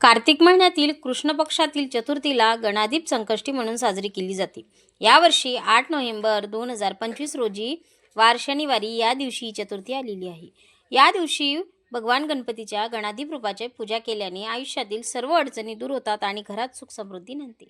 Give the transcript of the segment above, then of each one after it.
कार्तिक महिन्यातील कृष्ण पक्षातील चतुर्थीला गणादीप संकष्टी म्हणून साजरी केली जाते. यावर्षी आठ नोव्हेंबर दोन हजार पंचवीस रोजी वार शनिवारी या दिवशी चतुर्थी आलेली आहे. या दिवशी भगवान गणपतीच्या गणाधीप रूपाची पूजा केल्याने आयुष्यातील सर्व अडचणी दूर होतात आणि घरात सुख समृद्धी नांदते.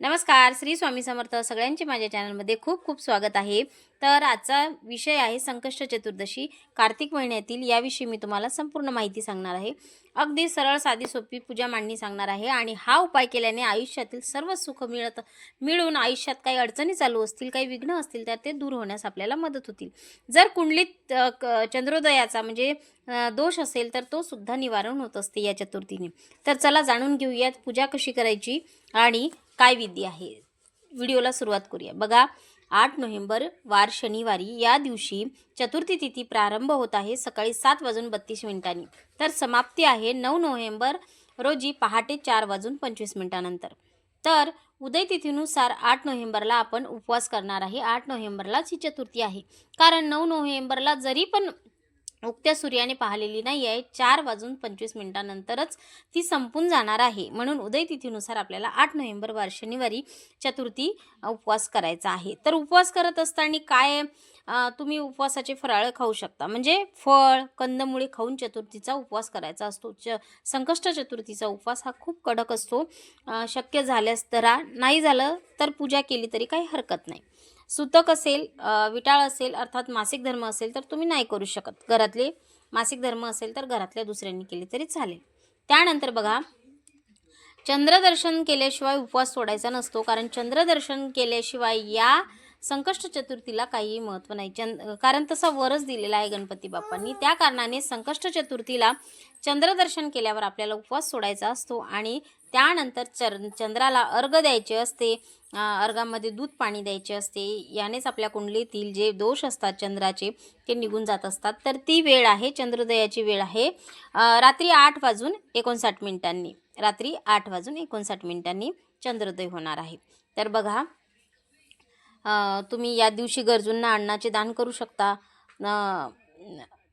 नमस्कार श्री स्वामी समर्थ. सगळ्यांचे माझ्या चॅनलमध्ये खूप खूप स्वागत आहे. तर आजचा विषय आहे संकष्ट चतुर्दशी. कार्तिक महिन्यातील याविषयी मी तुम्हाला संपूर्ण माहिती सांगणार आहे. अगदी सरळ साधी सोपी पूजा मांडणी सांगणार आहे आणि हा उपाय केल्याने आयुष्यातील सर्व सुख मिळत मिळून आयुष्यात काही अडचणी चालू असतील काही विघ्न असतील तर ते दूर होण्यास आपल्याला मदत होतील. जर कुंडलीत क- चंद्रोदयाचा म्हणजे दोष असेल तर तो सुद्धा निवारण होत असते या चतुर्थीने. तर चला जाणून घेऊयात पूजा कशी करायची आणि काय विधी आहे? व्हिडिओला सुरुवात करूया. बघा आठ नोव्हेंबर वार शनिवारी. या दिवशी चतुर्थी तिथी प्रारंभ होत आहे सकाळी सात वाजून बत्तीस मिनिटांनी. तर समाप्ती आहे नऊ नोव्हेंबर रोजी पहाटे चार वाजून पंचवीस मिनिटानंतर. तर उदय तिथीनुसार आठ नोव्हेंबरला आपण उपवास करणार आहे. आठ नोव्हेंबरलाच ही चतुर्थी आहे. कारण नऊ नोव्हेंबरला जरी पण उगत्या सूर्याने पाहिलेली नाही आहे. चार वाजून पंचवीस मिनिटानंतरच ती संपून जाणार आहे. म्हणून उदय तिथीनुसार आपल्याला आठ नोव्हेंबर वार शनिवारी चतुर्थी उपवास करायचा आहे. तर उपवास करत असताना काय तुम्ही उपवासाचे फराळ खाऊ शकता. म्हणजे फळ कंदमुळे खाऊन चतुर्थीचा उपवास करायचा असतो. च संकष्ट चतुर्थीचा उपवास हा खूप कडक असतो. शक्य झाल्यास तर नाही झालं तर पूजा केली तरी काही हरकत नाही. सुतक असेल विटाळ असेल अर्थात मासिक धर्म असेल तर तुम्ही नाही करू शकत. घरातले मासिक धर्म असेल तर घरातल्या दुसऱ्यांनी केले तरी चालेल. त्यानंतर बघा चंद्रदर्शन केल्याशिवाय उपवास सोडायचा नसतो कारण चंद्रदर्शन केल्याशिवाय या संकष्ट चतुर्थीला काहीही महत्त्व नाही. चंद कारण तसा वरच दिलेला आहे गणपती बाप्पांनी. त्या कारणाने संकष्ट चतुर्थीला चंद्रदर्शन केल्यावर आपल्याला उपवास सोडायचा असतो आणि त्यानंतर चर चंद्राला अर्घ द्यायचे असते. अर्घामध्ये दूध पाणी द्यायचे असते. यानेच आपल्या कुंडलीतील जे दोष असतात चंद्राचे ते निघून जात असतात. तर ती वेळ आहे चंद्रोदयाची वेळ आहे. रात्री आठ वाजून एकोणसाठ मिनिटांनी रात्री आठ वाजून एकोणसाठ मिनिटांनी चंद्रोदय होणार आहे. तर बघा तुम्ही या दिवशी गरजूंना अन्नाचे दान करू शकता.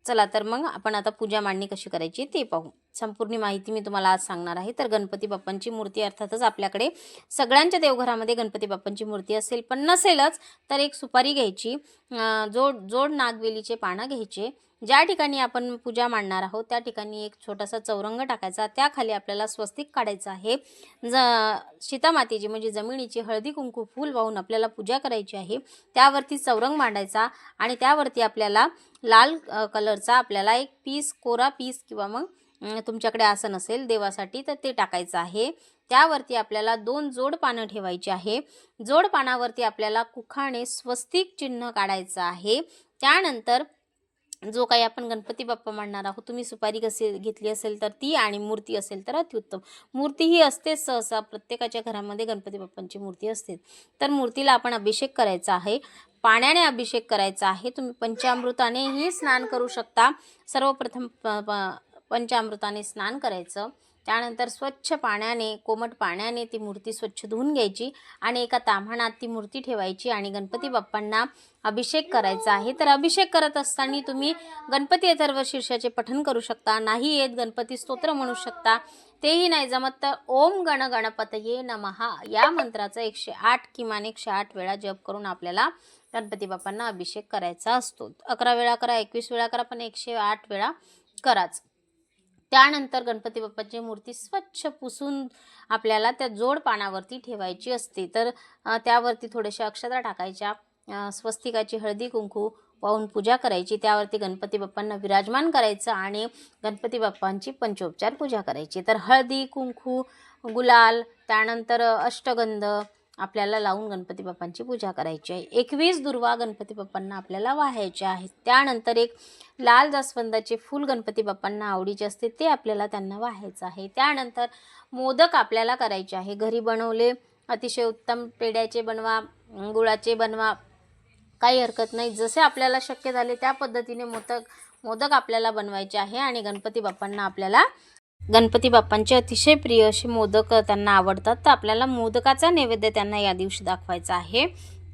चला तर मग आपण आता पूजा मांडणी कशी करायची ते पाहू. संपूर्ण माहिती मी तुम्हाला आज सांगणार आहे. तर गणपती बाप्पांची मूर्ती अर्थातच आपल्याकडे सगळ्यांच्या देवघरामध्ये गणपती बाप्पांची मूर्ती असेल पण नसेलच तर एक सुपारी घ्यायची जोड जोड नागवेलीचे पानं घ्यायचे. ज्या ठिकाणी आपण पूजा मांडणार आहोत त्या ठिकाणी एक छोटासा चौरंग टाकायचा. त्याखाली आपल्याला स्वस्तिक काढायचं आहे. ज सीतामातेची म्हणजे जमिनीची हळदी कुंकू फूल वाहून आपल्याला पूजा करायची आहे. त्यावरती चौरंग मांडायचा आणि त्यावरती आपल्याला लाल कलरचा आपल्याला एक पीस कोरा पीस किंवा मग तुमच्याकडे आसन असेल देवासाठी तर ते टाकायचं आहे. त्यावरती आपल्याला दोन जोड पानं ठेवायची आहे. जोड पानावरती आपल्याला कुखाने स्वस्तिक चिन्ह काढायचं आहे. त्यानंतर जो काही आपण गणपती बाप्पा मांडणार आहोत तुम्ही सुपारी कशी घेतली असेल तर ती आणि मूर्ती असेल तर अत्युत्तम मूर्ती ही असतेच सहसा प्रत्येकाच्या घरामध्ये गणपती बाप्पांची मूर्ती असते. तर मूर्तीला आपण अभिषेक करायचा आहे. पाण्याने अभिषेक करायचा आहे. तुम्ही पंचामृतानेही स्नान करू शकता. सर्वप्रथम प- प- पंचामृताने स्नान करायचं. त्यानंतर स्वच्छ पाण्याने कोमट पाण्याने ती मूर्ती स्वच्छ धुवून घ्यायची आणि एका ताम्हाणात ती मूर्ती ठेवायची आणि गणपती बाप्पांना अभिषेक करायचा आहे. तर अभिषेक करत असताना तुम्ही गणपती अथर्व शीर्षाचे पठन करू शकता. नाही येत गणपती स्तोत्र म्हणू शकता. तेही नाही जमत तर ओम गण गणपतये नमहा या मंत्राचा एकशे आठ किमान एकशे आठ वेळा जप करून आपल्याला गणपती बाप्पांना अभिषेक करायचा असतो. अकरा वेळा करा एकवीस वेळा करा पण एकशे आठ वेळा कराच. त्यानंतर गणपती बाप्पाची मूर्ती स्वच्छ पुसून आपल्याला त्या जोड पानावरती ठेवायची असते. तर त्यावरती थोड्याशा अक्षता टाकायच्या स्वस्तिकाची हळदी कुंकू वाहून पूजा करायची त्यावरती गणपती बाप्पांना विराजमान करायचं आणि गणपती बाप्पांची पंचोपचार पूजा करायची. तर हळदी कुंकू गुलाल त्यानंतर अष्टगंध आपल्याला लावून गणपती बाप्पांची पूजा करायची आहे. एकवीस दुर्वा गणपती बाप्पांना आपल्याला वाहायचे आहेत त्यानंतर एक लाल जास्वंदाचे फूल गणपती बाप्पांना आवडीचे असते ते आपल्याला त्यांना वाहायचं आहे. त्यानंतर मोदक आपल्याला करायचे आहे. घरी बनवले अतिशय उत्तम पेड्याचे बनवा गुळाचे बनवा काही हरकत नाही. जसे आपल्याला शक्य झाले त्या पद्धतीने मोदक मोदक आपल्याला बनवायचे आहे आणि गणपती बाप्पांना आपल्याला गणपती बाप्पांचे अतिशय प्रिय असे मोदक त्यांना आवडतात. तर आपल्याला मोदकाचा नैवेद्य त्यांना या दिवशी दाखवायचा आहे.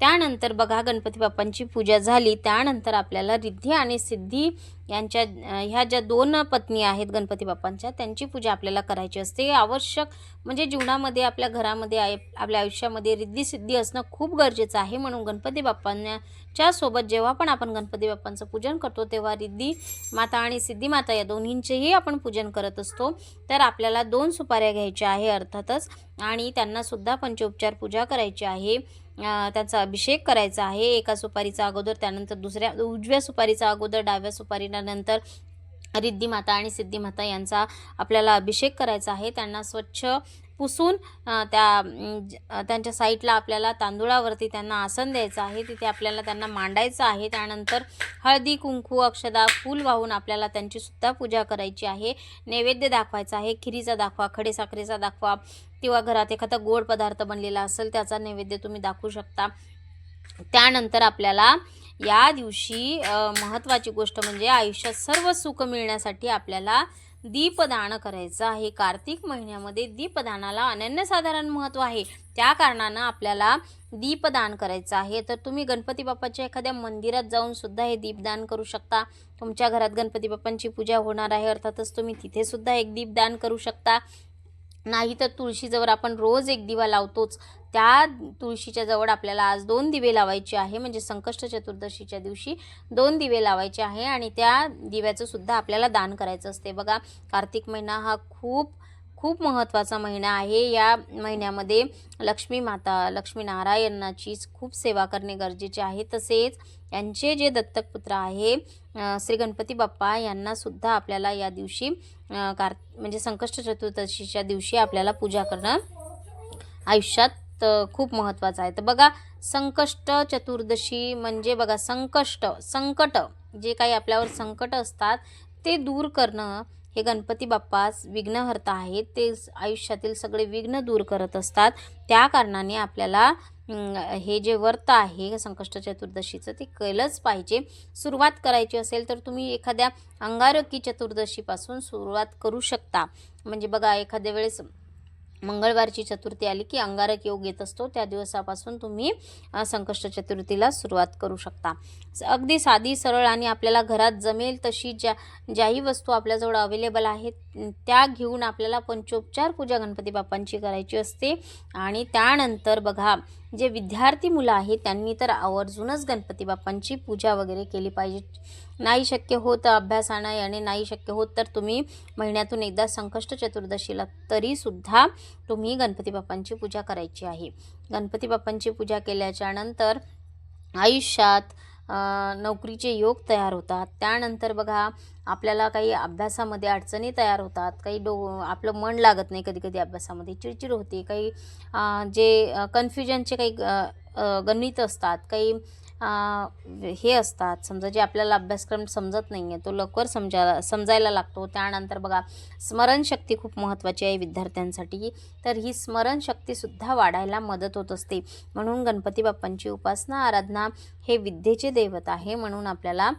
त्यानंतर बघा गणपती बाप्पांची पूजा झाली. त्यानंतर आपल्याला रिद्धी आणि सिद्धी यांच्या ह्या ज्या दोन पत्नी आहेत गणपती बाप्पांच्या त्यांची पूजा आपल्याला करायची असते. आवश्यक म्हणजे जीवनामध्ये आपल्या घरामध्ये आय आपल्या आयुष्यामध्ये रिद्धी सिद्धी असणं खूप गरजेचं आहे. म्हणून गणपती बाप्पांच्या सोबत जेव्हा पण आपण गणपती बाप्पांचं पूजन करतो तेव्हा रिद्धी माता आणि सिद्धी माता या दोन्हींचेही आपण पूजन करत असतो. तर आपल्याला दोन सुपाऱ्या घ्यायच्या आहे अर्थातच. आणि त्यांनासुद्धा पंचोपचार पूजा करायची आहे. त्याचा अभिषेक करायचा आहे. एका सुपारीचा अगोदर त्यानंतर दुसऱ्या उजव्या सुपारीचा अगोदर डाव्या सुपारीला नंतर रिद्धिमाता आणि सिद्धिमाता यांचा आपल्याला अभिषेक करायचा आहे. त्यांना स्वच्छ पुसून त्या त्यांच्या साईडला आपल्याला तांदुळावरती त्यांना आसन द्यायचं आहे. तिथे आपल्याला त्यांना मांडायचं आहे. त्यानंतर हळदी कुंकू अक्षदा फूल वाहून आपल्याला त्यांची सुद्धा पूजा करायची आहे. नैवेद्य दाखवायचा आहे. खिरीचा दाखवा खडेसाखरेचा दाखवा किंवा घरात एखादा गोड पदार्थ बनलेला असेल त्याचा नैवेद्य तुम्ही दाखवू शकता. त्यानंतर आपल्याला या दिवशी महत्त्वाची गोष्ट म्हणजे आयुष्यात सर्व सुख मिळण्यासाठी आपल्याला दीपदान करायचं आहे. कार्तिक महिन्यामध्ये दीपदानाला अनन्यसाधारण महत्त्व आहे. त्या कारणानं आपल्याला दीपदान करायचं आहे. तर तुम्ही गणपती बाप्पाच्या एखाद्या मंदिरात जाऊन सुद्धा हे दीपदान करू शकता. तुमच्या घरात गणपती बाप्पांची पूजा होणार आहे अर्थातच तुम्ही तिथे सुद्धा एक दीपदान करू शकता. नाही तर तुळशीजवळ आपण रोज एक दिवा लावतोच. त्या तुळशीच्या जवळ आपल्याला आज दोन दिवे लावायचे आहे म्हणजे संकष्ट चतुर्दशीच्या दिवशी दोन दिवे लावायचे आहे आणि त्या दिव्याचं सुद्धा आपल्याला दान करायचं असते. बघा कार्तिक महिना हा खूप खूप महत्त्वाचा महिना आहे. या महिन्यामध्ये लक्ष्मी माता लक्ष्मीनारायणाचीच खूप सेवा करणे गरजेचे आहे. तसेच यांचे जे दत्तक पुत्र आहे श्री गणपती बाप्पा यांनासुद्धा आपल्याला या दिवशी कार म्हणजे संकष्ट चतुर्दशीच्या दिवशी आपल्याला पूजा करणं आयुष्यात खूप महत्त्वाचं आहे. तर बघा संकष्ट चतुर्दशी म्हणजे बघा संकष्ट संकट जे काही आपल्यावर संकट असतात ते दूर करणं हे गणपती बाप्पाच विघ्नहर्ता आहेत. ते आयुष्यातील सगळे विघ्न दूर करत असतात. त्या कारणाने आपल्याला हे जे व्रत आहे संकष्ट चतुर्दशीचं ते केलंच पाहिजे. सुरुवात करायची असेल तर तुम्ही एखाद्या अंगारकी चतुर्दशीपासून सुरुवात करू शकता. म्हणजे बघा एखाद्या वेळेस मंगळवारची चतुर्थी आली की अंगारक योग येत असतो. त्या दिवसापासून तुम्ही संकष्ट चतुर्थीला सुरुवात करू शकता. अगदी साधी सरळ आणि आपल्याला घरात जमेल तशी ज्या ज्याही वस्तू आपल्याजवळ अवेलेबल आहेत त्या घेऊन आपल्याला पंचोपचार पूजा गणपती बाप्पांची करायची असते. आणि त्यानंतर बघा जे विद्यार्थी मुलं आहेत त्यांनी तर आवर्जूनच गणपती बाप्पांची पूजा वगैरे केली पाहिजे. नाही शक्य होत अभ्यासानं याने नाही शक्य होत तर तुम्ही महिन्यातून एकदा संकष्ट चतुर्दशीला तरीसुद्धा तुम्ही गणपती बाप्पांची पूजा करायची आहे. गणपती बाप्पांची पूजा केल्याच्यानंतर आयुष्यात नोकरीचे योग तयार होतात. त्यानंतर बघा आपल्याला काही अभ्यासामध्ये अडचणी तयार होतात. काही डो आपलं मन लागत नाही कधी कधी अभ्यासामध्ये. चिडचिड होते. काही जे कन्फ्युजनचे काही गणित असतात. काही हे असतात. समजा जे आपल्याला अभ्यासक्रम समजत नाही आहे तो लवकर समजा समजायला लागतो. त्यानंतर बघा स्मरणशक्ती खूप महत्त्वाची आहे विद्यार्थ्यांसाठी. तर ही स्मरणशक्तीसुद्धा वाढायला मदत होत असते. म्हणून गणपती बाप्पांची उपासना आराधना हे विद्येचे दैवत आहे म्हणून आपल्याला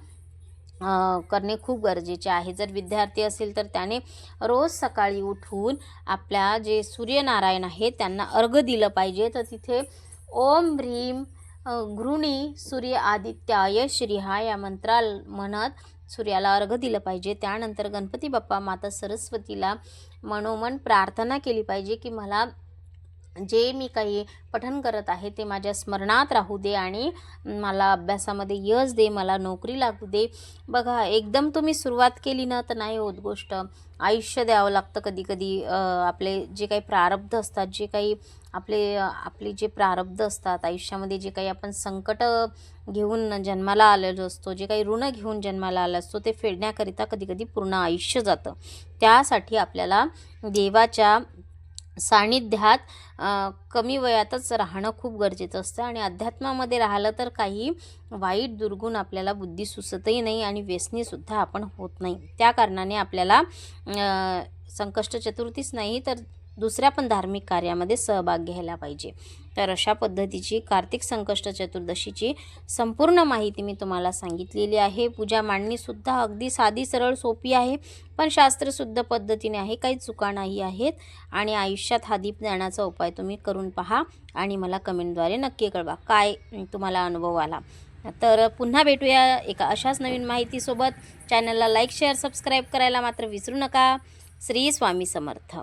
करणे खूप गरजेचे आहे. जर विद्यार्थी असेल तर त्याने रोज सकाळी उठून आपल्या जे सूर्यनारायण आहेत त्यांना अर्घ दिलं पाहिजे. तर तिथे ओम ह्रीम घृणी सूर्य आदित्याय श्रीहा या मंत्राल म्हणत सूर्याला अर्घ दिलं पाहिजे. त्यानंतर गणपती बाप्पा माता सरस्वतीला मनोमन प्रार्थना केली पाहिजे की मला जे मी काही पठन करत आहे ते माझ्या स्मरणात राहू दे आणि मला अभ्यासामध्ये यश दे मला नोकरी लागू दे. बघा एकदम तुम्ही सुरुवात केली ना तर नाही होत गोष्ट. आयुष्य द्यावं लागतं कधी कधी आपले जे काही प्रारब्ध असतात जे काही आपले आपले जे प्रारब्ध असतात आयुष्यामध्ये जे काही आपण संकट घेऊन जन्माला आलेलो असतो जे काही ऋण घेऊन जन्माला आलं असतो ते फेडण्याकरिता कधी कधी पूर्ण आयुष्य जातं. त्यासाठी आपल्याला देवाच्या सान्निध्यात कमी वयातच राहणं खूप गरजेचं असतं आणि अध्यात्मामध्ये राहिलं तर काही वाईट दुर्गुण आपल्याला बुद्धी सुचतही नाही आणि व्यसनीसुद्धा आपण होत नाही. त्या कारणाने आपल्याला संकष्ट चतुर्थीच नाही तर दुसऱ्या पण धार्मिक कार्यामध्ये सहभाग घ्यायला पाहिजे. तर अशा पद्धतीची कार्तिक संकष्ट चतुर्दशीची संपूर्ण माहिती मी तुम्हाला सांगितलेली आहे. पूजा मांडणीसुद्धा अगदी साधी सरळ सोपी आहे. पण शास्त्रशुद्ध पद्धतीने आहे काही चुका नाही आहेत. आणि आयुष्यात हा दीप देण्याचा उपाय तुम्ही करून पहा आणि मला कमेंटद्वारे नक्की कळवा. काय तुम्हाला अनुभव आला? तर पुन्हा भेटूया एका अशाच नवीन माहितीसोबत. चॅनलला लाईक शेअर सबस्क्राईब करायला मात्र विसरू नका. श्री स्वामी समर्थ.